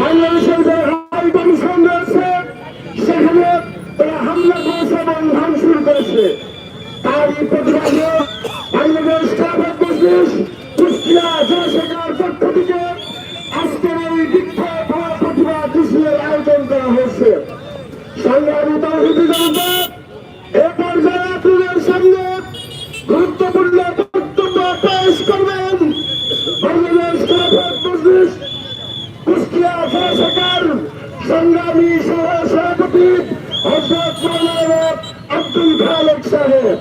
বাংলাদেশের যে high commission রয়েছে, সেখানে তারা হামলা করেছে এবং ভাঙচুর করেছে। তারই প্রতিবাদে বাংলাদেশ খেলাফত মজলিস কুষ্টিয়া জয়শেখর পক্ষ থেকে আজকের এই বিক্ষোভ প্রতিবাদ মিছিলের আয়োজন করা হয়েছে। সংগ্রামী তৌহিদি জনতা এ পর্যায়ে আপনাদের সামনে গুরুত্বপূর্ণ বক্তব্য পেশ করবেন বাংলাদেশ খেলাফত মজলিস কুষ্টিয়া জয়শেখর সংগ্রামী সহ সভাপতি হজরত মৌলানা আব্দুল খালেক সাহেব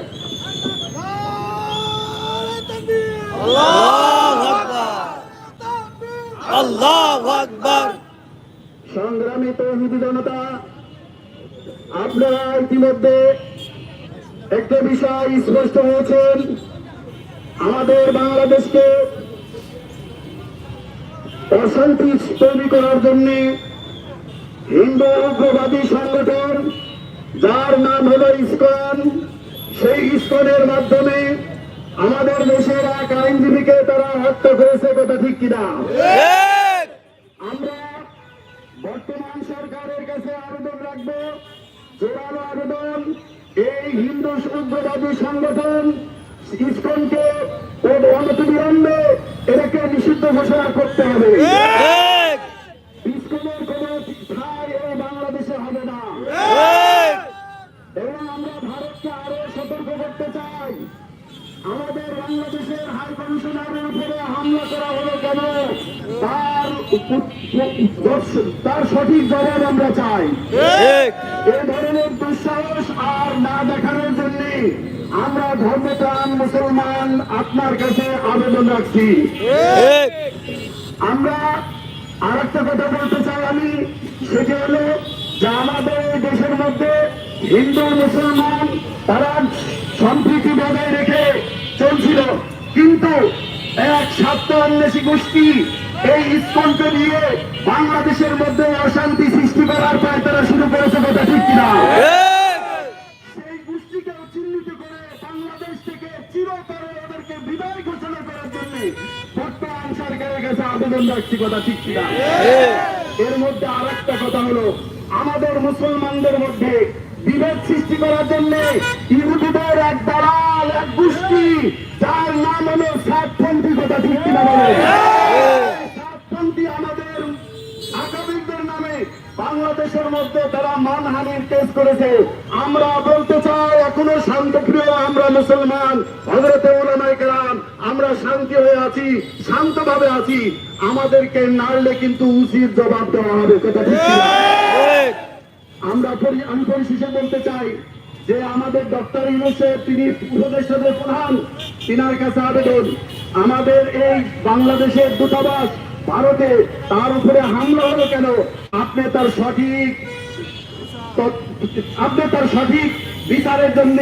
আল্লাহু আকবার আল্লাহু আকবার সংগ্রামী তৌহিদি জনতা, আপনারা ইতিমধ্যে একটা বিষয় স্পষ্ট হয়েছেন। আমাদের বাংলাদেশকে অশান্তি তৈরি করার জন্য হিন্দু উগ্রবাদী সংগঠন, যার নাম হলো ইসকন, সেই ইসকনের মাধ্যমে আমাদের দেশের এক আইনজীবীকে তারা হত্যা করেছে, কথা ঠিক কিনা? রাখব জোরালো আবেদন। এই হিন্দু উগ্রবাদী সংগঠন ইসকনকে অনতিবিলম্বে এটাকে নিষিদ্ধ ঘোষণা করতে হবে। ইসকনের কোন ঠাই এই বাংলাদেশে হবে না। এবং আমরা ভারতকে আরও সতর্ক করতে চাই। আমাদের বাংলাদেশের হাই কমিশনারের উপরে হামলা করা হলো কেন? তার তার সঠিক জবাব আমরা চাই। এ ধরনের দুঃসাহস আর না দেখানোর জন্য আমরা ধর্মপ্রাণ মুসলমান আপনার কাছে আবেদন রাখছি। আমরা আর একটা কথা বলতে চাই আমি সেটি হলো যে আমাদের এই দেশের মধ্যে হিন্দু মুসলমান তারা সম্প্রীতি বজায় রেখে চলছিল। কিন্তু এক স্বার্থ অন্বেষী গোষ্ঠী এই ইস্কনকে নিয়ে বাংলাদেশের মধ্যে অশান্তি সৃষ্টি করার পায় তারা শুরু করেছে কথা ঠিক কিনা? সেই কথা ঠিক কিনা? এর মধ্যে আর একটা কথা হলো, আমাদের মুসলমানদের মধ্যে সৃষ্টি করার এক দালাল, এক গোষ্ঠী, যার নাম হলো সাতপন্থী কথা ঠিক কিনা বলে বাংলাদেশের মধ্যে তারা মানহানির কেস করেছে। আমরা বলতে চাই, এখনও শান্তপ্রিয় আমরা মুসলমান হজরতে ওলামাই কেরাম, আমরা শান্তি হয়ে আছি, শান্তভাবে আছি। আমাদেরকে নাড়লে কিন্তু উচিত জবাব দেওয়া হবে, কথা আমরা আমি পরিশেষে বলতে চাই যে আমাদের ডক্টর ইউনুসেফ তিনি উপদেষ্টাদের প্রধান, তিনার কাছে আবেদন। আমাদের এই বাংলাদেশের দূতাবাস ভারতে তার উপরে হামলা হলো কেন? আপনি তার সঠিক আপনি তার সঠিক বিচারের জন্য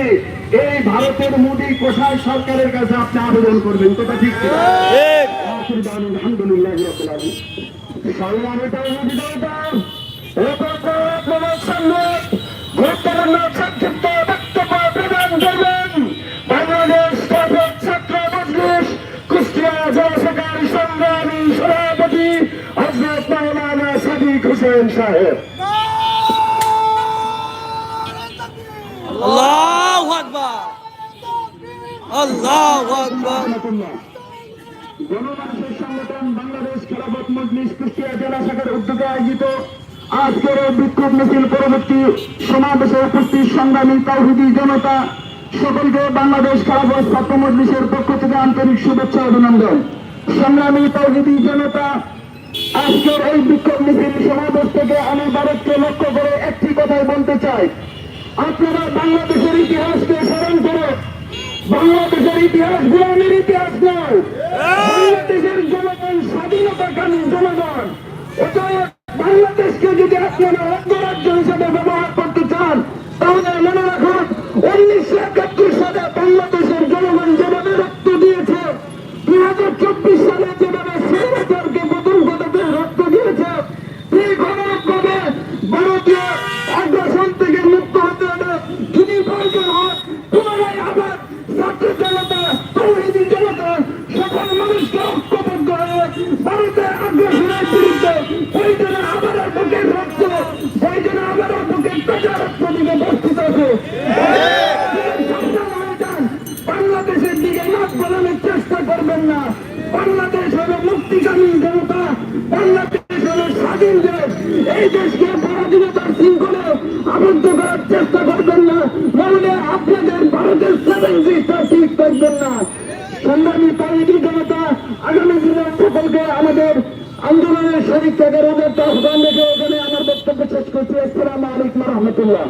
এই ভারতের মোদী কোষায় সরকারের কাছে আপনি আবেদন করবেন কথা ঠিক আলহামদুলিল্লাহি রাব্বিল সাহেব আল্লাহু আকবার আল্লাহু আকবার। গণমানুষের সংগঠন বাংলাদেশ খেলাফত মজলিস কুষ্টিয়া জেলা শাখার উদ্যোগে আয়োজিত আজকের এই বিক্ষোভ মিছিল পরবর্তী সমাবেশে উপস্থিত সংগ্রামী তাওহিদি জনতা সকলকে বাংলাদেশ খেলাফত ছাত্র মজলিসের পক্ষ থেকে আন্তরিক শুভেচ্ছা অভিনন্দন। সংগ্রামী তাওহিদি জনতা আজকের এই বিক্ষোভ মিছিল সমাবেশ থেকে আমি ভারতকে লক্ষ্য করে একটি কথাই বলতে চাই। আপনারা বাংলাদেশের ইতিহাসকে স্মরণ করে বাংলাদেশের ইতিহাস গুলামের ইতিহাস নয়, বাংলাদেশের জনগণ স্বাধীনতাকামী জনগণ, অতএব বাংলাদেশকে যদি আপনারা অঙ্গরাজ্য হিসেবে ব্যবহার করতে চান, তাহলে মনে রাখুন, উনিশশো একাত্তর সালে বাংলাদেশের জনগণ যেভাবে রক্ত দিয়েছে দুই হাজার চব্বিশ সালে যেভাবে সরকারকে প্রথম পদকে রক্ত দিয়েছে ঠিক অনুরূপভাবে ভারতীয় আগ্রাসন থেকে মুক্ত হতে হবে পুনরায় আবার ছাত্র জনতা, তৌহিদি সকল মানুষকে ভারতের আগ্রাসনের বিরুদ্ধে প্রয়োজনে আবার বুকের রক্ত প্রয়োজনে আবার বুকের দিকে প্রস্তুত আছে চেষ্টা করবেন না। বাংলাদেশ হলো মুক্তিকামী জনতা, বাংলাদেশ হলো স্বাধীন দেশ। এই দেশকে পরাধীনতার শৃঙ্খলে আবদ্ধ করার চেষ্টা করবেন না নাহলে আপনাদের ভারতের সেভেন সিস্টার ঠিক করবেন না সংগ্রামী তালিকি জনতা আগামী দিনে সকলকে আমাদের আন্দোলনের শরীর থেকে রোদের আহ্বান রেখে এখানে আমার বক্তব্য শেষ করছি আসসালামু আলাইকুম রহমতুল্লাহ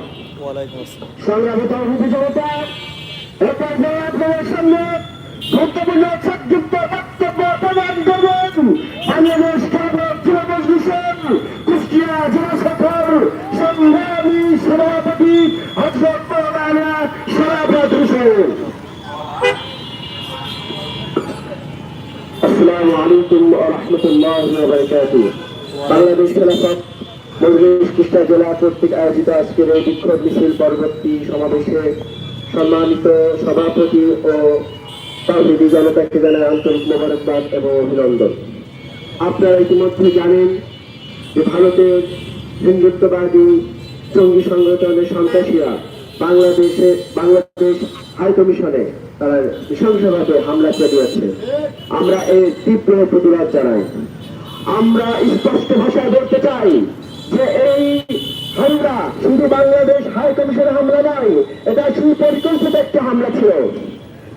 ওয়ালাইকুম আসসালাম। সংগ্রামী তাহিদি জনতা এ পর্যায়ে আপনাদের সামনে গুরুত্বপূর্ণ সংক্ষিপ্ত বক্তব্য প্রদান করবেন। ওয়া বারাকাতুহু। বাংলাদেশ খেলাফত মজলিস কুষ্টিয়া জেলা কর্তৃক আয়োজিত আজকের এই বিক্ষোভ মিছিল পরবর্তী সমাবেশে সম্মানিত সভাপতি ও তাহিদি জনতাকে জানায় আন্তরিক মোবারকবাদ এবং অভিনন্দন। আপনারা ইতিমধ্যে জানেন যে ভারতের হিন্দুত্ববাদী জঙ্গি সংগঠনের সন্ত্রাসীরা বাংলাদেশে বাংলাদেশ হাই কমিশনে তারা নৃশংসভাবে হামলা চালিয়েছে। আমরা এর তীব্র প্রতিবাদ জানাই। আমরা স্পষ্ট ভাষায় বলতে চাই যে এই হামলা শুধু বাংলাদেশ হাই কমিশনের হামলা নয়, এটা সুপরিকল্পিত একটা হামলা ছিল।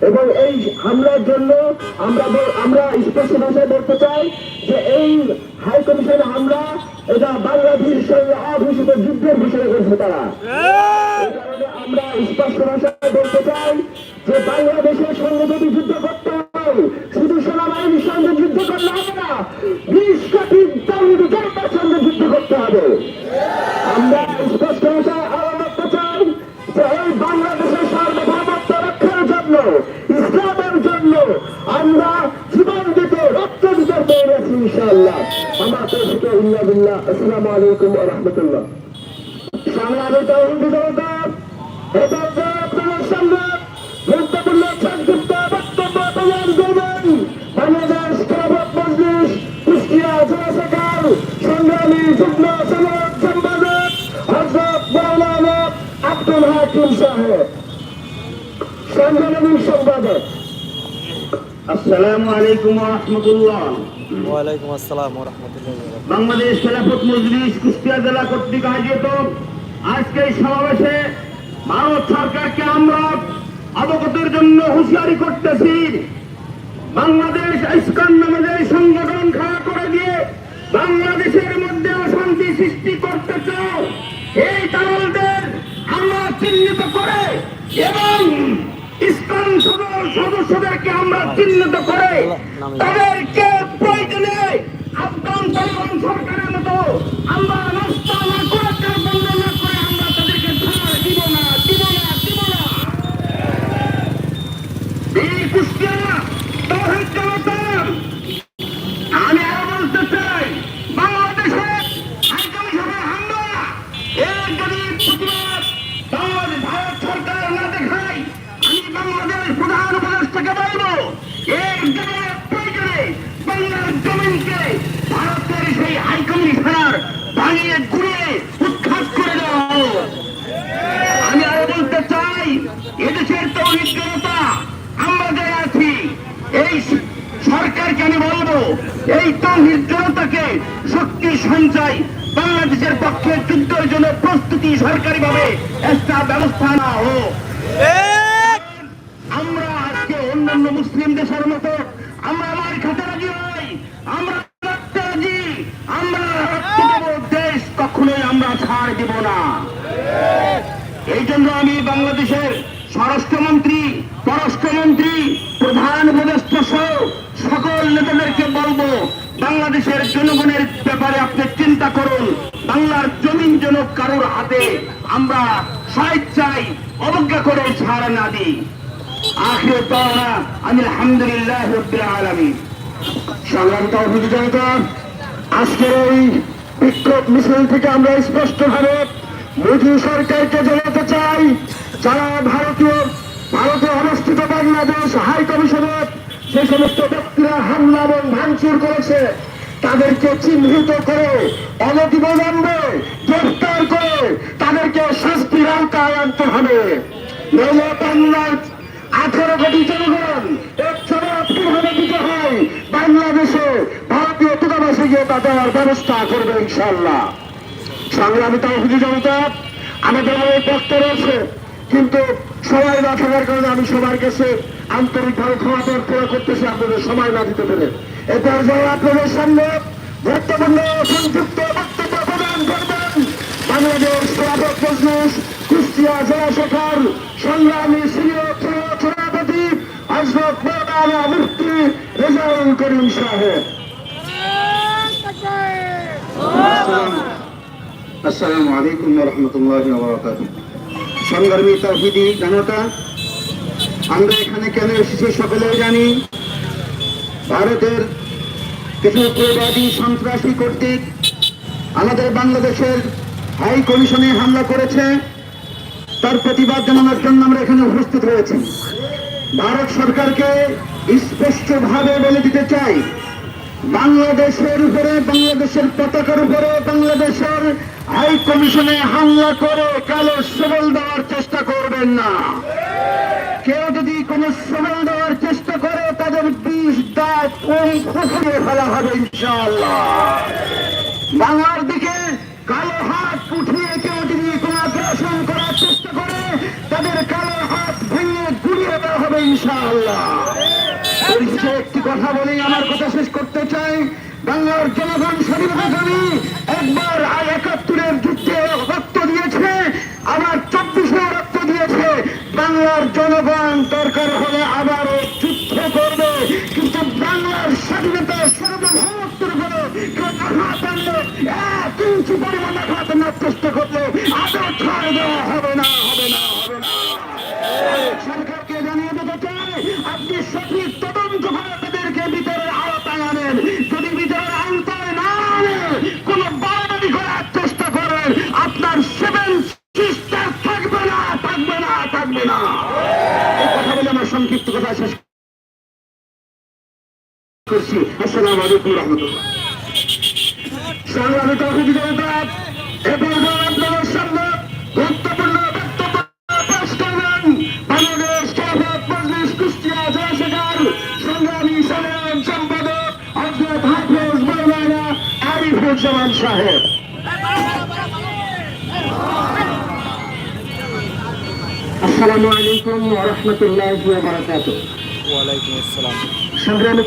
এবং এই হামলার জন্য আমরা আমরা স্পষ্ট ভাষায় বলতে চাই যে এই হাই কমিশনের হামলা, এটা বাংলাদেশের সঙ্গে অঘোষিত যুদ্ধের ঘোষণা করেছে তারা। আমরা স্পষ্ট ভাষায় বলতে চাই যে বাংলাদেশের সঙ্গে যদি যুদ্ধ করতে হয় সেনাবাহিনীর সঙ্গে যুদ্ধ করলে হবে না। বিশ কোটি তরুণী জনতার সঙ্গে যুদ্ধ করতে হবে। আমরা স্পষ্ট আসসালামু আলাইকুম ওয়া রাহমাতুল্লাহ। সংগ্রামী তৌহিদি জনতা আব্দুল হাকিম সাহেব সংগ্রামী সম্পাদক। আসসালামু আলাইকুম রহমতুল্লাহ। ওয়ালাইকুম আসসালাম ওয়া রাহমাতুল্লাহি বাংলাদেশ খেলাফত মজলিস কুষ্টিয়া জেলা কর্তৃক আয়োজিত আজকে এই সমাবেশে ভারত সরকারকে আমরা অবগতের জন্য হুঁশিয়ারি করতেছি। বাংলাদেশ ইস্কন নামে যে সংগঠন খাড়া করে দিয়ে বাংলাদেশের মধ্যে অশান্তি সৃষ্টি করতে চাও এই দালালদের আমরা চিহ্নিত করে এবং ইসলাম সদস্যদেরকে আমরা চিহ্নিত করে তাদেরকে প্রয়োজনে আফগান তালিবান সরকারের মতো আমরা এই তৌহিদ জনতাকে শক্তি সঞ্চয় বাংলাদেশের পক্ষে যুদ্ধের জন্য প্রস্তুতি সরকারিভাবে একটা ব্যবস্থা না হোক। আমরা আজকে অন্যান্য মুসলিম দেশের মতো আমরা আমার খাতে রাজি হই আমরা রাজি আমরা দেশ কখনোই আমরা ছাড় দেব না। এই জন্য আমি বাংলাদেশের স্বরাষ্ট্রমন্ত্রী পররাষ্ট্রমন্ত্রী প্রধান উপদেষ্টা সহ সকল নেতাদেরকে বলব, বাংলাদেশের জনগণের ব্যাপারে আপনি চিন্তা করুন। বাংলার জমিন যেন কারোর হাতে আমরা স্বেচ্ছায় অবজ্ঞা করে ছাড় না দিই। আখির আমি আলহামদুলিল্লাহ সংগ্রাম জনতা, আজকের এই বিক্ষোভ মিছিল থেকে আমরা মোদী সরকারকে জানাতে চাই, যারা ভারতীয়, ভারতে অবস্থিত বাংলাদেশ হাই কমিশনে যে সমস্ত ব্যক্তিরা হামলা এবং ভাঙচুর করেছে, তাদেরকে চিহ্নিত করে, অনতিবিলম্বে গ্রেফতার করে তাদেরকে শাস্তির আওতায় আনতে হবে। আঠারো কোটি জনগণ এক জবাব কীভাবে দিতে হয় বাংলাদেশে ভারতীয় দূতাবাসে গিয়ে তা দেওয়ার ব্যবস্থা করবে ইনশাল্লাহ সংগ্রামী তহবিলি জনতা, আমাদের অনেক বক্তব্য রয়েছে কিন্তু সবাই না থাকার কারণে আমি সবার কাছে আন্তরিকভাবে ক্ষমা প্রার্থনা করতেছি, আপনাদের সময় না দিতে পেরে। এ পর্যায়ে আপনাদের সামনে গুরুত্বপূর্ণ সংযুক্ত বক্তব্য প্রদান করবেন বাংলাদেশ সভাপত কুষ্টিয়া জেলা শাখার সংগ্রামী সিনিয়র সভাপতি হজরত মৌলানা মুফতি রেজাউল করিম সাহেব। আসসালামু আলাইকুম রহমতুল্লাহ সংগ্রামী তৌহিদি জনতা আমরা এখানে কেন এসেছি সকলেও জানি। ভারতের কিছু প্রবাদী সন্ত্রাসী কর্তৃক আমাদের বাংলাদেশের হাই কমিশনে হামলা করেছে। তার প্রতিবাদ জানানোর জন্য আমরা এখানে উপস্থিত হয়েছি। ভারত সরকারকে স্পষ্টভাবে বলে দিতে চাই, বাংলাদেশের উপরে, বাংলাদেশের পতাকার উপরে, বাংলাদেশের হাই কমিশনে হামলা করে কালো সবল দেওয়ার চেষ্টা করবেন না কেউ যদি কোনো সবল দেওয়ার চেষ্টা করে তাদের বিষ দাঁত কোন ফুসিয়ে ফেলা হবে ইনশাআল্লাহ। বাংলার দিকে কালো হাত উঠিয়ে কেউ যদি কোনো আগ্রাসন করার চেষ্টা করে, তাদের কালো হাত ভেঙে গুড়িয়ে দেওয়া হবে ইনশাআল্লাহ। একটি কথা বলি, আমার কথা শেষ করতে চাই। বাংলার জনগণ স্বাধীনতাকামী একবার আই একাত্তরের যুদ্ধে রক্ত দিয়েছে, আবার চব্বিশে রক্ত দিয়েছে। বাংলার জনগণ দরকার হলে আবারও যুদ্ধ করবে। কিন্তু বাংলার স্বাধীনতা সর্বভৌমত্বের উপরে কেউ আঘাত আনলে এক ইঞ্চি পরিমাণ আঘাত না চেষ্টা করলে আদৌ ছাড় দেওয়া হবে না হবে না হবে না। সরকারকে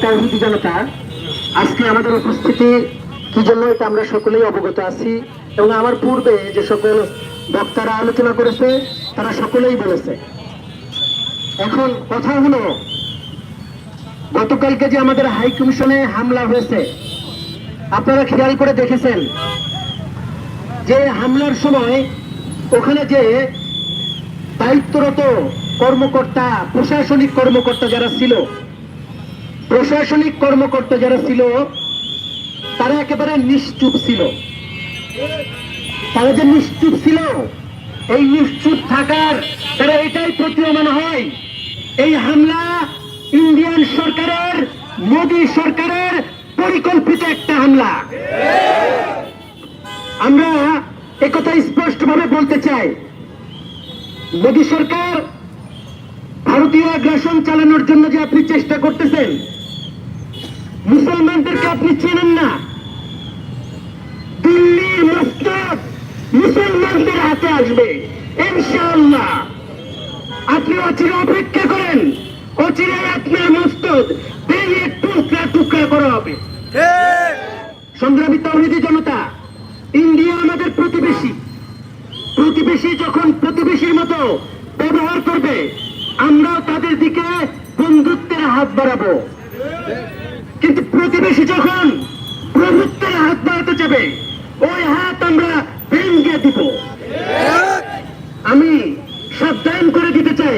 তৌহিদি জনতা, আজকে আমাদের উপস্থিতি কি জন্য এটা আমরা সকলেই অবগত আছি এবং আমার পূর্বে যে সকল বক্তারা আলোচনা করেছে, তারা সকলেই বলেছে। এখন কথা হলো, গতকালকে যে আমাদের হাই কমিশনে হামলা হয়েছে, আপনারা খেয়াল করে দেখেছেন যে হামলার সময় ওখানে যে দায়িত্বরত কর্মকর্তা, প্রশাসনিক কর্মকর্তা যারা ছিল প্রশাসনিক কর্মকর্তা যারা ছিল, তারা একেবারে নিশ্চুপ ছিল। তারা যে নিশ্চুপ ছিল, এই নিশ্চুপ থাকার তারা এটাই প্রতীয়মান হয়। এই হামলা ইন্ডিয়ান সরকারের, মোদী সরকারের পরিকল্পিত একটা হামলা। আমরা একথা স্পষ্টভাবে বলতে চাই। মোদী সরকার ভারতীয় আগ্রাসন চালানোর জন্য যে আপনি চেষ্টা করতেছেন মুসলমানদেরকে আপনি চেনেন না। দিল্লির মস্তক মুসলমানদের হাতে আসবে, ইনশাআল্লাহ। আপনি অচিরে অপেক্ষা করেন, অচিরে আপনার মস্তক ভেঙে টুকরা টুকরা করা হবে। সংগ্রামী তৌহিদি জনতা, ইন্ডিয়া আমাদের প্রতিবেশী। প্রতিবেশী যখন প্রতিবেশীর মতো ব্যবহার করবে, আমরাও তাদের দিকে বন্ধুত্বের হাত বাড়াবো। কিন্তু প্রতিবেশী যখন প্রভুত্বের হাত বাড়াতে যাবে ওই হাত আমরা ভেঙে দিব আমি সাবধান করে দিতে চাই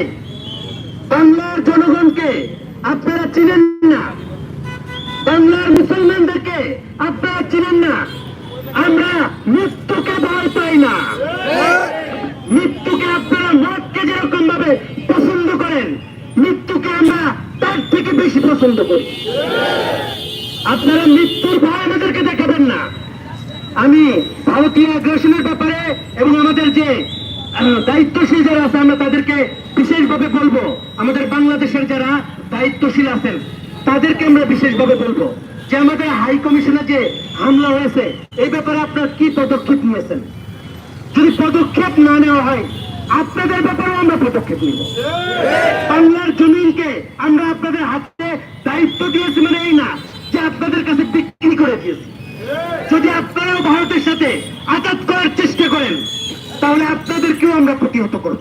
বাংলার জনগণকে আপনারা চিনেন না বাংলার মুসলমানদেরকে আপনারা চিনেন না আমরা মৃত্যুকে ভয় পাই না মৃত্যুকে আপনারা মদকে যেরকম ভাবে পছন্দ করেন মৃত্যুকে আমরা তার থেকে বেশি পছন্দ করি আপনারা মৃত্যুর ভয় আমাদেরকে দেখাবেন না আমি ভারতীয় আগ্রাসনের ব্যাপারে এবং আমাদের যে আহ, দায়িত্বশীল যারা আছে আমরা তাদেরকে বিশেষভাবে বলব আমাদের বাংলাদেশের যারা দায়িত্বশীল আছেন তাদেরকে আমরা বিশেষভাবে বলব যে আমাদের হাই কমিশনে যে হামলা হয়েছে, এই ব্যাপারে আপনার কি পদক্ষেপ নিয়েছেন? যদি পদক্ষেপ না নেওয়া হয়, আপনাদের ব্যাপারেও আমরা পদক্ষেপ নিব। বাংলার জমিনকে আমরা আপনাদের হাতে দায়িত্ব দিয়েছি মানে এই না, যে আপনাদের কাছে বিক্রি করে দিয়েছি। যদি আপনারাও ভারতের সাথে আঘাত করার চেষ্টা করেন, তাহলে আপনাদেরকেও আমরা প্রতিহত করব।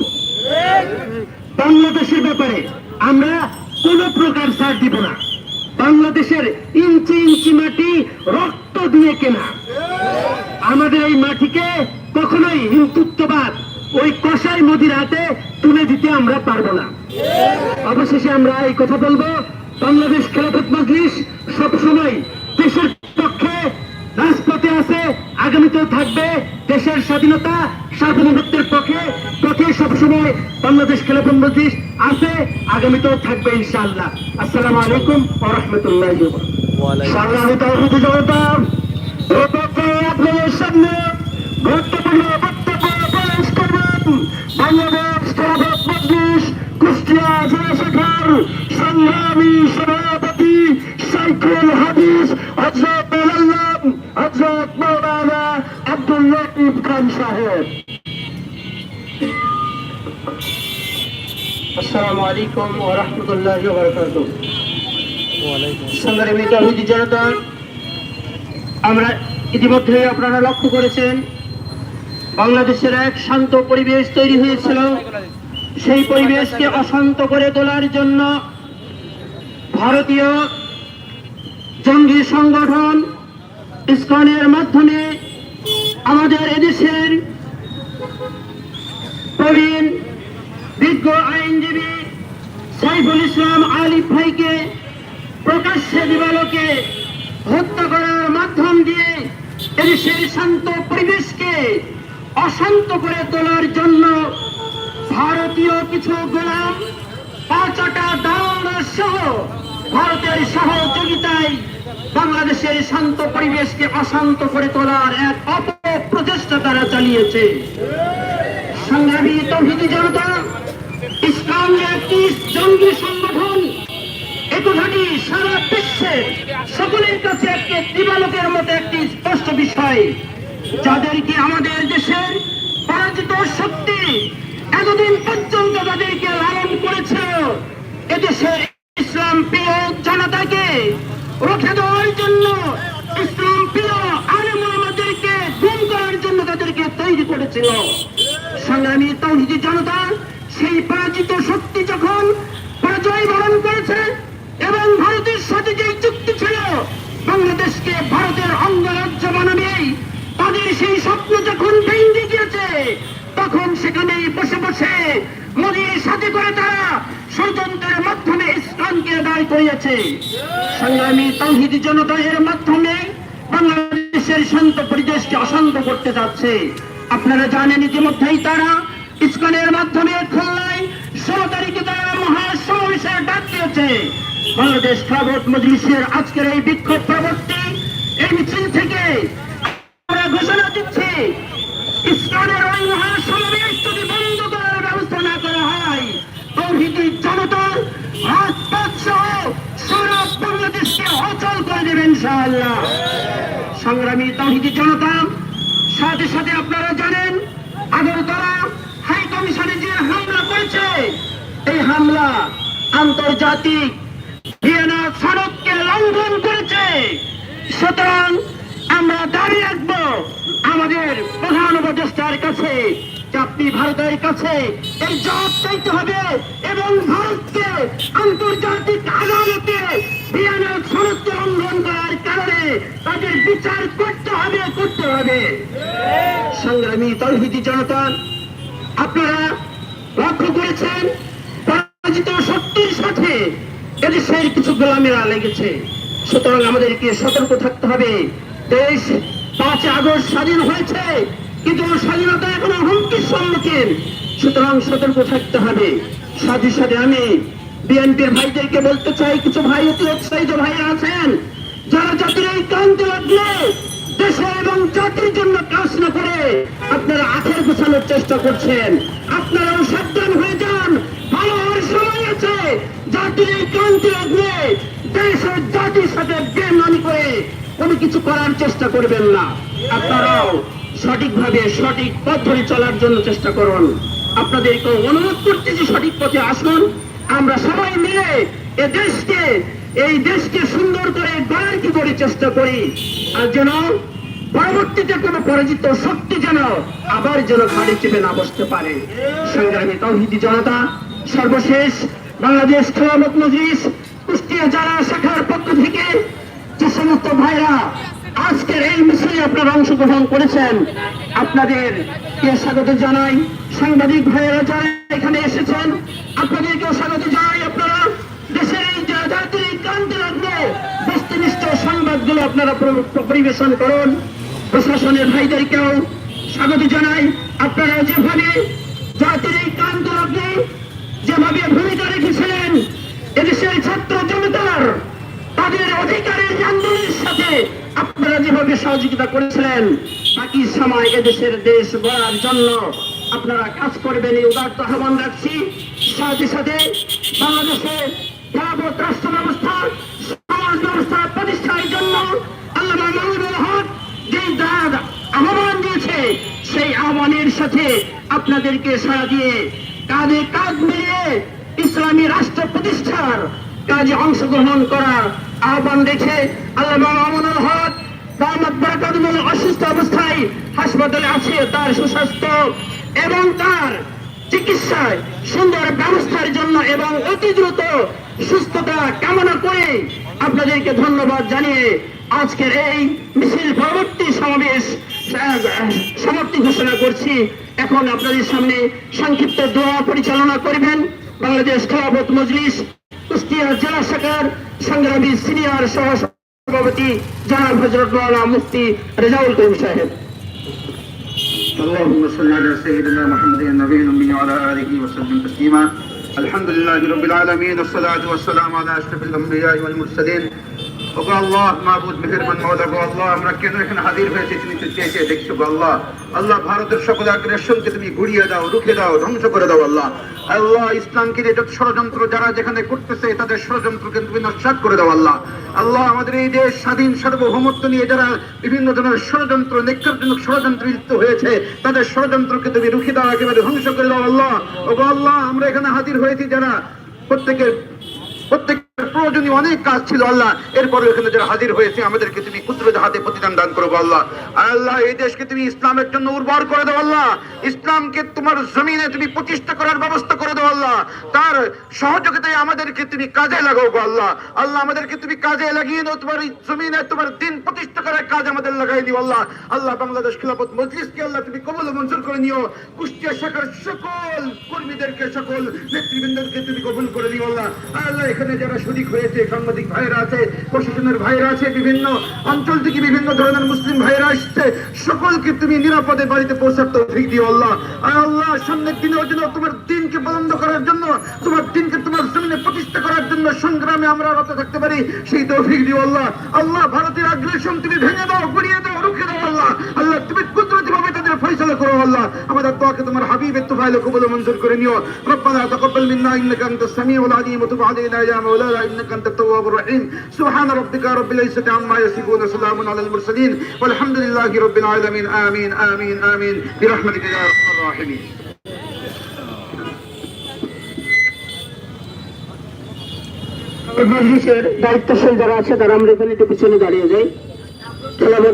বাংলাদেশের ব্যাপারে আমরা কোন প্রকার ছাড় দিব না। বাংলাদেশের ইঞ্চি ইঞ্চি মাটি রক্ত দিয়ে কেনা। আমাদের এই মাটিকে কখনোই হিন্দুত্ববাদ, ওই কষাই মোদির হাতে তুলে দিতে আমরা পারব না। অবশেষে আমরা এই কথা বলব, বাংলাদেশ খেলাফত মজলিস সবসময় দেশের আগামীতেও থাকবে, দেশের স্বাধীনতা, সার্বভৌমত্বের পক্ষে পক্ষে সবসময় বাংলাদেশ খেলাফত মজলিস আছে, আগামীতেও থাকবে ইনশাআল্লাহ। আসসালামু আলাইকুম ওয়ালাইকুম সংগ্রামী সভাপতি সাইকুল হাদিস হজরত হজরত খান সাহেব আসসালামু আলাইকুম ওয়া রাহমাতুল্লাহি ওয়া বারাকাতুহু সংগ্রামী তৌহিদি জনতা, আমরা ইতিমধ্যে আপনারা লক্ষ্য করেছেন, বাংলাদেশের এক শান্ত পরিবেশ তৈরি হয়েছিল। সেই পরিবেশকে অশান্ত করে তোলার জন্য ভারতীয় জঙ্গি সংগঠন ইসকনের মাধ্যমে আমাদের এদেশের প্রবীণ বিজ্ঞ আইনজীবী সাইফুল ইসলাম আলিফ ভাইকে প্রকাশ্যে দিবালোকে হত্যা করার মাধ্যম দিয়ে এদেশের শান্ত পরিবেশকে অশান্ত করে তোলার জন্য ভারতীয় কিছু গোলাম, পাঁচটা দাওয়া সহ ভারতের সহযোগিতায় বাংলাদেশের শান্ত পরিবেশকে অশান্ত করে তোলার এক অপপ্রচেষ্টা তারা চালিয়েছে। সংগ্রামী তৌহিদি জনতা, ইসলাম একটি জঙ্গি সংগঠন, এ সারা বিশ্বের সকলের কাছে একটি দিবালোকের মতো একটি স্পষ্ট বিষয়। যাদেরকে আমাদের দেশের পরাজিত শক্তি এতদিন পর্যন্ত তাদেরকে লালন করেছে এদেশের ইসলাম প্রিয় জনতাকে রক্ষা দেওয়ার জন্য ইসলাম প্রিয় আলেম আমাদেরকে গুম করার জন্য তাদেরকে তৈরি করেছিল সংগ্রামী তৌহিদি জনতা সেই পরাজিত শক্তি যখন পরাজয় বরণ করেছে এবং ভারতের সাথে যে চুক্তি ছিল বাংলাদেশকে ভারতের অঙ্গরাজ্য বানাবে তাদের সেই স্বপ্ন যখন ভেঙে গিয়েছে তখন সেখানে বসে বসে মোদীর সাথে করে তারা ষড়যন্ত্রের মাধ্যমে ইসলামকে দাঁড় করিয়েছে সংগ্রামী তৌহিদি জনতা এর মাধ্যমে বাংলাদেশের শান্ত পরিবেশকে অশান্ত করতে আপনারা জানেন ইতিমধ্যেই তারা ইস্কনের মাধ্যমে খুলনায় ষোলো তারিখে তারা মহাসমাবেশের ডাক দিয়েছে। বাংলাদেশ খেলাফত মজলিসের আজকের এই বিক্ষোভ প্রবর্তী এই মিছিল থেকে আমরা ঘোষণা দিচ্ছি ইসলামের ওই মহাসমাবেশ যদি বন্ধ করার ব্যবস্থা না করা হয়, তৌহিদি জনতার হাত পাত সহ সারা বাংলাদেশকে অচল করে ইনশাআল্লাহ। সংগ্রামী তহিদি জনতা সাথে সাথে আপনারা জানেন, আগরতলা হাই কমিশনে যে হামলা করেছে, এই হামলা আন্তর্জাতিক ভিয়েনা সনদকে লঙ্ঘন করেছে। সুতরাং আমরা দাঁড়িয়ে রাখব আমাদের প্রধান উপদেষ্টার কাছে আপনি ভারতের কাছে। এই জবাব চাইতে হবে এবং ভারতকে আন্তর্জাতিক আদালতে ভিয়েনা সনদকে লঙ্ঘন করার কারণে তাদের বিচার করতে হবে করতে হবে। সংগ্রামী তৌহিদি জনতা, আপনারা লক্ষ্য করেছেন, পরাজিত শক্তির সাথে এদেশের কিছু গোলামেরা লেগেছে। সুতরাং আমাদেরকে সতর্ক থাকতে হবে। দেশ পাঁচ আগস্ট স্বাধীন হয়েছে, কিন্তু স্বাধীনতা এখনও হুমকির সম্মুখীন। সুতরাং সতর্ক থাকতে হবে। সাথে সাথে আমি বিএনপির ভাইদেরকে বলতে চাই, কিছু ভাই অতি উৎসাহিত ভাইরা আছেন। যারা জাতির এই ক্রান্তি লাগলে দেশের এবং জাতির জন্য কাজ না করে, আপনারা আখের গোছানোর চেষ্টা করছেন। আপনারাও সাবধান হয়ে যান। ভালো হওয়ার সময় আছে। জাতির এই ক্রান্তি লাগলে দেশ ও জাতির সাথে বেমানি করে কোনো কিছু করার চেষ্টা করবেন না। আপনারাও সঠিকভাবে সঠিক পথ ধরে চলার জন্য চেষ্টা করুন। আপনাদেরকে অনুরোধ করতেছি সঠিক পথে আসুন। আমরা সবাই মিলে এ দেশকে এই দেশকে সুন্দর করে গড়ার কি করে চেষ্টা করি? আর যেন পরবর্তীতে কোনো পরাজিত শক্তি যেন আবার যেন ঘাড়ে চেপে না বসতে পারে। সংগ্রামী তৌহিদি জনতা, সর্বশেষ বাংলাদেশ খেলামত মজলিস, কুষ্টিয়া যারা শাখার পক্ষ থেকে যে সমস্ত ভাইরা আজকের এই মিছিলে আপনারা অংশগ্রহণ করেছেন, আপনাদের স্বাগত জানাই? সাংবাদিক ভাইয়েরা যারা এখানে এসেছেন, আপনাদেরকেও স্বাগত জানাই আপনারা। এই যা- জাতির লাগবে সংবাদগুলো আপনারা প্র- প্র- পরিবেশন করুন। প্রশাসনের ভাইদেরকেও স্বাগত জানাই। আপনারা যেভাবে জাতির এই ক্রান্ত লগ্নে যেভাবে ভূমিকা রেখেছিলেন, এদেশের ছাত্র জনতার, তাদের অধিকারের আন্দোলনের সাথে আপনারা যেভাবে সহযোগিতা করেছিলেন, বাকি সময় এদেশের দেশ গড়ার জন্য আপনারা কাজ করবেন, এই উদার্ত আহ্বান রাখছি। সাথে সাথে বাংলাদেশে খেলাফত রাষ্ট্র ব্যবস্থা, সমাজ ব্যবস্থা প্রতিষ্ঠার জন্য হক যে আহ্বান দিয়েছে, সেই আহ্বানের সাথে আপনাদেরকে সাড়া দিয়ে কাঁধে কাঁধ মিলিয়ে ইসলামী রাষ্ট্র প্রতিষ্ঠার কাজে অংশগ্রহণ করার আহ্বান রেখে আল্লাহ মামুনুল হক। মোহাম্মদ অসুস্থ অবস্থায় হাসপাতালে আছে, তার সুস্বাস্থ্য এবং তার চিকিৎসায় সুন্দর ব্যবস্থার জন্য এবং অতি দ্রুত সুস্থতা কামনা করে আপনাদেরকে ধন্যবাদ জানিয়ে আজকের এই মিছিল পরবর্তী সমাবেশ সমাপ্তি ঘোষণা করছি। এখন আপনাদের সামনে সংক্ষিপ্ত দোয়া পরিচালনা করবেন বাংলাদেশ খেলাফত মজলিস, কুষ্টিয়া জেলা শাখার সংগ্রামী সিনিয়র সহ সভাপতি জনাব হজরত মুফতি রেজাউল করিম সাহেব। اللهم صل على سيدنا محمد النبي الأمي وعلى آله وسلم تسليما. الحمد لله رب العالمين والصلاة والسلام على أشرف الأنبياء والمرسلين যে আমাদের এই দেশ স্বাধীন, সার্বভৌমত্ব নিয়ে যারা বিভিন্ন ধরনের ষড়যন্ত্র নেককারজনক ষড়যন্ত্র লিপ্ত হয়েছে, তাদের ষড়যন্ত্রকে তুমি রুখে দাও, একেবারে ধ্বংস করে দাও আল্লাহ। ওগো আল্লাহ, আমরা এখানে হাজির হয়েছি যারা প্রত্যেকের প্রত্যেকের প্রয়োজনীয় অনেক কাজ ছিল, আল্লাহ। এরপরে এখানে যারা হাজির হয়েছে, আমাদেরকে তুমি কুদরত হাতে প্রতিদান দান করব আল্লাহ। আল্লাহ, এই দেশকে তুমি ইসলামের জন্য উর্বর করে দাও, আল্লাহ। ইসলামকে তোমার জমিনে তুমি প্রতিষ্ঠা করার ব্যবস্থা করে দাও, আল্লাহ। তার সহযোগিতায় আমাদেরকে তুমি কাজে লাগাও গো, আল্লাহ। আল্লাহ, আমাদেরকে তুমি কাজে লাগিয়ে দাও, তোমার জমিনে তোমার দিন প্রতিষ্ঠা করার কাজ আমাদের লাগাই দিও, আল্লাহ। আল্লাহ, বাংলাদেশ খিলাফত মজলিসকে, আল্লাহ, তুমি কবল মঞ্জুর করে নিও। কুষ্টিয়া শাখার সকল কর্মীদেরকে, সকল নেতৃবৃন্দকে তুমি কবুল করে দিও আল্লাহ। আল্লাহ, এখানে যারা শরিক হয়েছে, সাংবাদিক ভাইরা আছে, প্রশাসনের ভাইরা আছে, বিভিন্ন অঞ্চল থেকে বিভিন্ন ধরনের মুসলিম ভাইরা আসছে সকলকে তুমি নিরাপদে বাড়িতে পৌঁছাতে ঠিক দিও আল্লাহ। আর আল্লাহ, সামনের দিনের জন্য তোমার দিনকে বন্ধ করার জন্য, তোমার দিনকে তোমার সামনে প্রতিষ্ঠা করার জন্য সংগ্রামে আমরা রত থাকতে পারি, সেই তৌফিক দিও আল্লাহ। আল্লাহ, ভারতের আগ্রাসন তুমি ভেঙে দাও, গুড়িয়ে দাও, রুখে দাও আল্লাহ। আল্লাহ, তুমি কুদরতি ভাবে তাদের ফয়সলা করো আল্লাহ। আমাদের দোয়াকে তোমার হাবিবের তুফাইলে কবুল মঞ্জুর করে নিও। রব্বানা তাকাব্বাল মিন্না, ইন্নাকা আনতাস সামিউল আলিম, ওয়া তুব আলাইনা ইয়া মাওলানা انت أنت التواب الرحيم سبحان ربك رب العزة عما يصفون وسلام على المرسلين والحمد لله رب العالمين آمين آمين آمين برحمتك يا أرحم الراحمين মজলিসের দায়িত্বশীল যারা আছে তারা আমরা এখানে একটু পিছনে দাঁড়িয়ে যাই খেলাধুলা